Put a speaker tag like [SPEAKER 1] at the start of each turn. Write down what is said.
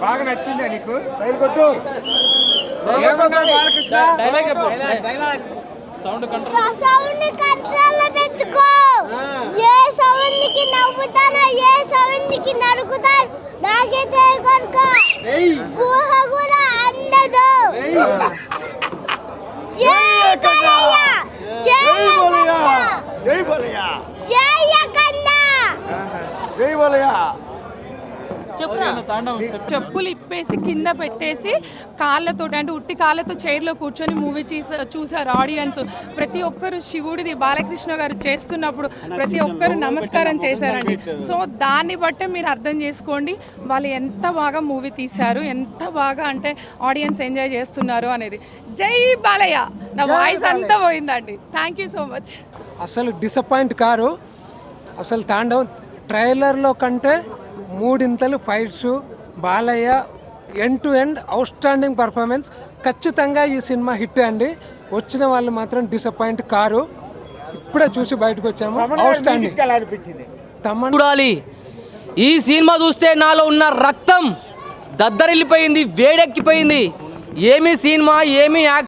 [SPEAKER 1] బాగా నచ్చిందా నీకు? స్టైల్ కొట్టు. ఏమన్నావు బాలకృష్ణ?
[SPEAKER 2] డైలాగ్ చెప్పు. Sound control.
[SPEAKER 3] సౌండ్ కంట్రోల్ పెట్టుకో. ఏ సౌండ్కి నవ్వుతానో ఏ సౌండ్కి నరుకుతాను నాకే తెలియక గుహ కూడా అందదు. జై కన్నయ్య జై
[SPEAKER 4] జై
[SPEAKER 3] జై
[SPEAKER 4] జై.
[SPEAKER 5] చెప్పులు ఇప్పేసి కింద పెట్టేసి కాళ్ళతో అంటే ఉట్టి కాళ్ళతో చైర్లో కూర్చొని మూవీ చూసా చూసారు ఆడియన్స్ ప్రతి ఒక్కరు శివుడిది బాలకృష్ణ గారు చేస్తున్నప్పుడు ప్రతి ఒక్కరు నమస్కారం చేశారండి. సో దాన్ని బట్టే మీరు అర్థం చేసుకోండి వాళ్ళు ఎంత బాగా మూవీ తీశారు ఎంత బాగా అంటే ఆడియన్స్ ఎంజాయ్ చేస్తున్నారు అనేది. జై బాలయ్య! నా వాయిస్ అంతా పోయిందండి. థ్యాంక్ యూ సో మచ్
[SPEAKER 6] అసలు డిసప్పాయింట్ కారు. అసలు తాండవం ట్రైలర్లో కంటే మూడింతలు fights Balayya end to end outstanding performance ఖచ్చితంగా ఈ సినిమా హిట్ అండి. వచ్చిన వాళ్ళు మాత్రం డిసప్పాయింట్ కారు. ఇప్పుడే చూసి బయటకు వచ్చాము. అవుట్ స్టాండింగ్ తమన్
[SPEAKER 7] చూడాలి. ఈ సినిమా చూస్తే నాలో ఉన్న రక్తం దద్దరిల్లిపోయింది వేడెక్కిపోయింది. ఏమి సినిమా ఏమి యాక్ట్